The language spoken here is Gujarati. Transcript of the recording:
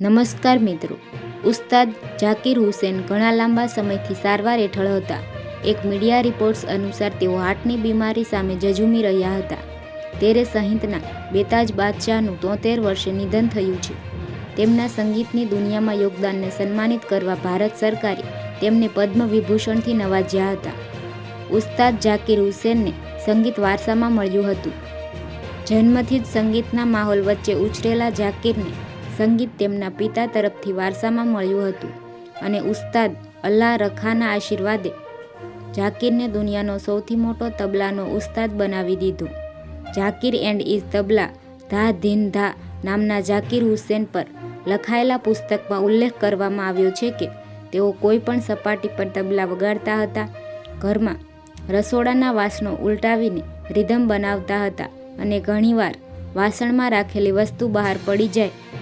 નમસ્કાર મિત્રો. ઉસ્તાદ જાકીર હુસેન ઘણા લાંબા સમયથી સારવાર હેઠળ હતા. એક મીડિયા રિપોર્ટ્સ અનુસાર તેઓ હાર્ટની બીમારી સામે જજુમી રહ્યા હતા. તેરે સહિતના બેતાજ બાદશાહનું તોતેર વર્ષે નિધન થયું છે. તેમના સંગીતની દુનિયામાં યોગદાનને સન્માનિત કરવા ભારત સરકારે તેમને પદ્મ વિભૂષણથી નવાજ્યા હતા. ઉસ્તાદ જાકીર હુસેનને સંગીત વારસામાં મળ્યું હતું. જન્મથી જ સંગીતના માહોલ વચ્ચે ઉછરેલા ઝાકીરને સંગીત તેમના પિતા તરફથી વારસામાં મળ્યું હતું અને ઉસ્તાદ અલ્લાહ રખાના આશીર્વાદે ઝાકીરને દુનિયાનો સૌથી મોટો તબલાનો ઉસ્તાદ બનાવી દીધો. ઝાકીર એન્ડ ઇઝ તબલા ધા ધીન ધા નામના ઝાકીર હુસેન પર લખાયેલા પુસ્તકમાં ઉલ્લેખ કરવામાં આવ્યો છે કે તેઓ કોઈ પણ સપાટી પર તબલા વગાડતા હતા, ઘરમાં રસોડાના વાસણો ઉલટાવીને રિધમ બનાવતા હતા અને ઘણીવાર વાસણમાં રાખેલી વસ્તુ બહાર પડી જાય